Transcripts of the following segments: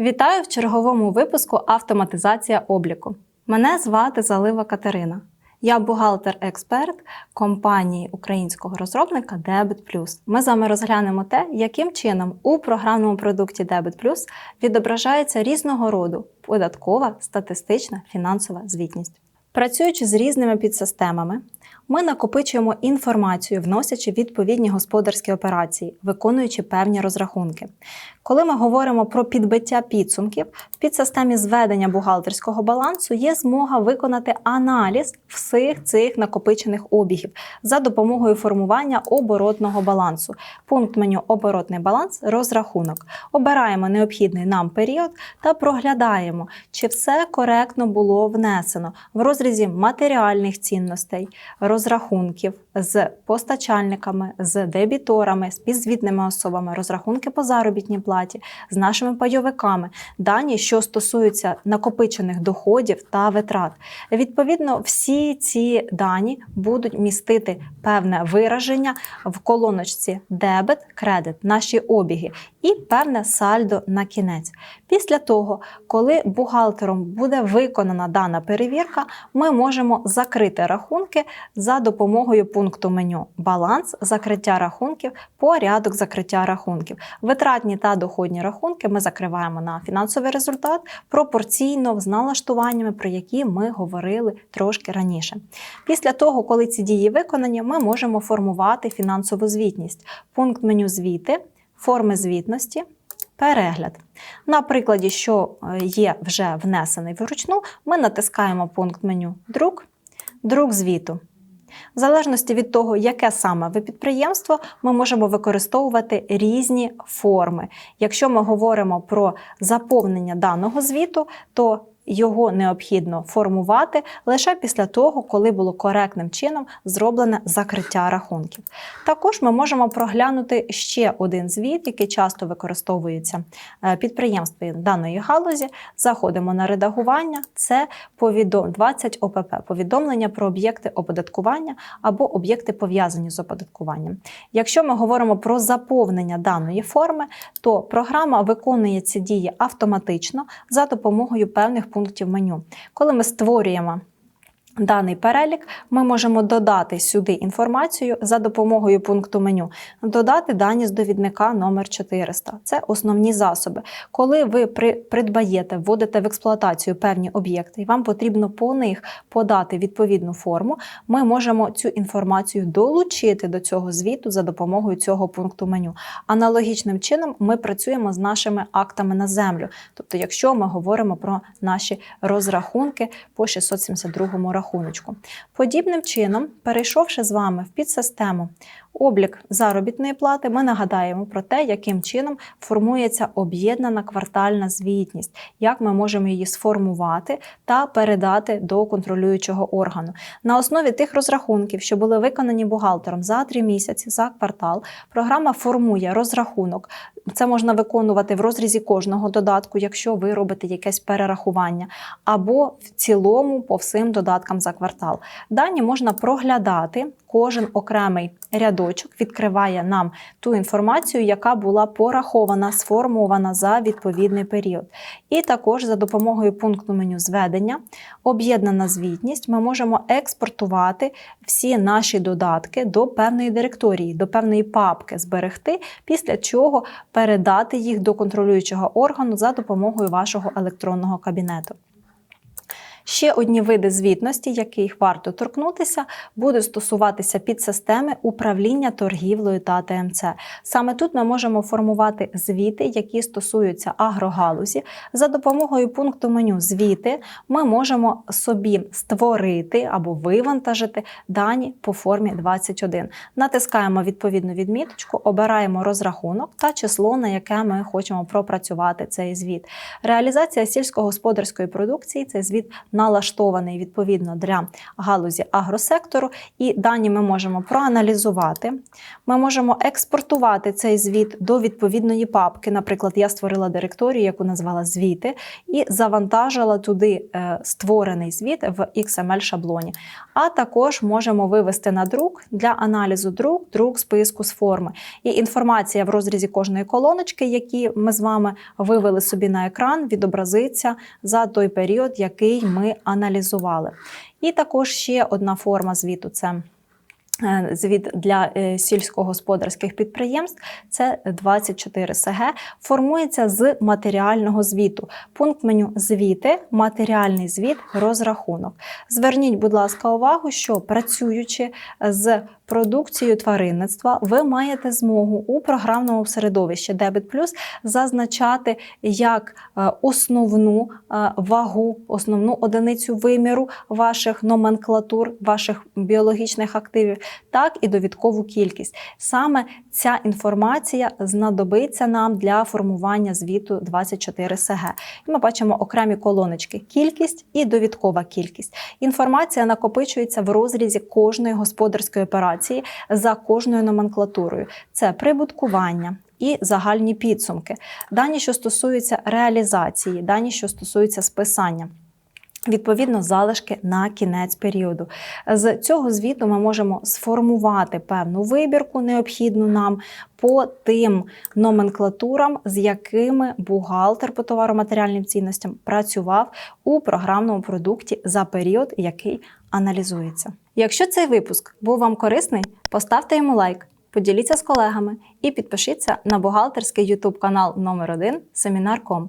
Вітаю в черговому випуску Автоматизація обліку. Мене звати Залива Катерина. Я бухгалтер-експерт компанії українського розробника Debit Ми з вами розглянемо те, яким чином у програмному продукті Debit відображається різного роду податкова, статистична, фінансова звітність. Працюючи з різними підсистемами, ми накопичуємо інформацію, вносячи відповідні господарські операції, виконуючи певні розрахунки. Коли ми говоримо про підбиття підсумків, в підсистемі зведення бухгалтерського балансу є змога виконати аналіз всіх цих накопичених обігів за допомогою формування оборотного балансу. Пункт меню Оборотний баланс розрахунок. Обираємо необхідний нам період та проглядаємо, чи все коректно було внесено в розрізі матеріальних цінностей, розрахунків з постачальниками, з дебіторами, з підзвітними особами, розрахунки по заробітній платі, з нашими пайовиками, дані, що стосуються накопичених доходів та витрат. Відповідно, всі ці дані будуть містити певне вираження в колоночці дебет, кредит, наші обіги і певне сальдо на кінець. Після того, коли бухгалтером буде виконана дана перевірка, ми можемо закрити рахунки за допомогою пункту меню Баланс, закриття рахунків, порядок закриття рахунків. Витратні та доходні рахунки ми закриваємо на фінансовий результат пропорційно з налаштуваннями, про які ми говорили трошки раніше. Після того, коли ці дії виконані, ми можемо формувати фінансову звітність. Пункт меню звіти, форми звітності. Перегляд. На прикладі, що е, є вже внесений вручну, ми натискаємо пункт меню Друк, друк звіту. В залежності від того, яке саме ви підприємство, ми можемо використовувати різні форми. Якщо ми говоримо про заповнення даного звіту, то його необхідно формувати лише після того, коли було коректним чином зроблене закриття рахунків. Також ми можемо проглянути ще один звіт, який часто використовується е, підприємством даної галузі. Заходимо на редагування, це 20 ОПП повідомлення про об'єкти оподаткування або об'єкти пов'язані з оподаткуванням. Якщо ми говоримо про заповнення даної форми, то програма виконує ці дії автоматично за допомогою певних пунктів меню. Коли ми створюємо Даний перелік ми можемо додати сюди інформацію за допомогою пункту меню, додати дані з довідника номер 400 Це основні засоби. Коли ви придбаєте, вводите в експлуатацію певні об'єкти, і вам потрібно по них подати відповідну форму, ми можемо цю інформацію долучити до цього звіту за допомогою цього пункту меню. Аналогічним чином ми працюємо з нашими актами на землю. Тобто, якщо ми говоримо про наші розрахунки по 672 рахунку рахуночку. Подібним чином, перейшовши з вами в підсистему облік заробітної плати, ми нагадаємо про те, яким чином формується об'єднана квартальна звітність, як ми можемо її сформувати та передати до контролюючого органу. На основі тих розрахунків, що були виконані бухгалтером за три місяці, за квартал, програма формує розрахунок. Це можна виконувати в розрізі кожного додатку, якщо ви робите якесь перерахування, або в цілому по всім додаткам за квартал. Дані можна проглядати кожен окремий рядочок відкриває нам ту інформацію, яка була порахована, сформована за відповідний період. І також за допомогою пункту меню зведення, об'єднана звітність, ми можемо експортувати всі наші додатки до певної директорії, до певної папки зберегти, після чого передати їх до контролюючого органу за допомогою вашого електронного кабінету. Ще одні види звітності, яких варто торкнутися, буде стосуватися підсистеми управління торгівлею та ТМЦ. Саме тут ми можемо формувати звіти, які стосуються агрогалузі. За допомогою пункту меню Звіти ми можемо собі створити або вивантажити дані по формі 21. Натискаємо відповідну відміточку, обираємо розрахунок та число, на яке ми хочемо пропрацювати цей звіт. Реалізація сільськогосподарської продукції це звіт на налаштований відповідно для галузі агросектору, і дані ми можемо проаналізувати. Ми можемо експортувати цей звіт до відповідної папки. Наприклад, я створила директорію, яку назвала звіти, і завантажила туди е, створений звіт в XML-шаблоні. А також можемо вивести на друк для аналізу друк, друк списку з форми. І інформація в розрізі кожної колоночки, які ми з вами вивели собі на екран, відобразиться за той період, який ми аналізували. І також ще одна форма звіту це. Е, Звіт для е, сільськогосподарських підприємств це 24 СГ, формується з матеріального звіту. Пункт меню звіти, матеріальний звіт, розрахунок. Зверніть, будь ласка, увагу, що працюючи з продукцією тваринництва, ви маєте змогу у програмному середовищі Debit Plus зазначати як е, основну е, вагу, основну одиницю виміру ваших номенклатур, ваших біологічних активів, так і довідкову кількість. Саме ця інформація знадобиться нам для формування звіту 24 СГ. І ми бачимо окремі колоночки: кількість і довідкова кількість. Інформація накопичується в розрізі кожної господарської операції за кожною номенклатурою. Це прибуткування. І загальні підсумки, дані, що стосуються реалізації, дані, що стосуються списання. Відповідно, залишки на кінець періоду. З цього звіту ми можемо сформувати певну вибірку, необхідну нам по тим номенклатурам, з якими бухгалтер по товароматеріальним цінностям працював у програмному продукті за період, який аналізується. Якщо цей випуск був вам корисний, поставте йому лайк. Поділіться з колегами і підпишіться на бухгалтерський YouTube канал номер 1 Семінар.ком,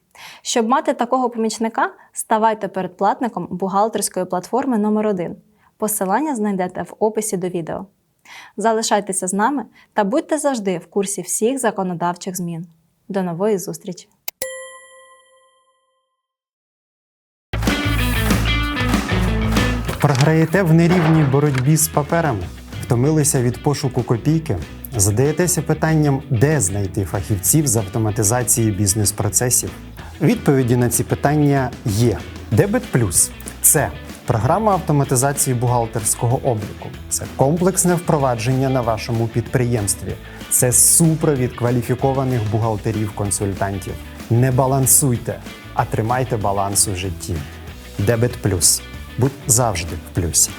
Щоб мати такого помічника, ставайте передплатником бухгалтерської платформи номер 1 Посилання знайдете в описі до відео. Залишайтеся з нами та будьте завжди в курсі всіх законодавчих змін. До нової зустрічі! Програєте в нерівній боротьбі з паперами, втомилися від пошуку копійки, задаєтеся питанням, де знайти фахівців з автоматизації бізнес-процесів. Відповіді на ці питання є. Дебет Плюс це програма автоматизації бухгалтерського обліку, це комплексне впровадження на вашому підприємстві, це супровід кваліфікованих бухгалтерів-консультантів. Не балансуйте, а тримайте баланс у житті. Дебет Плюс. Будь завжди в плюсі.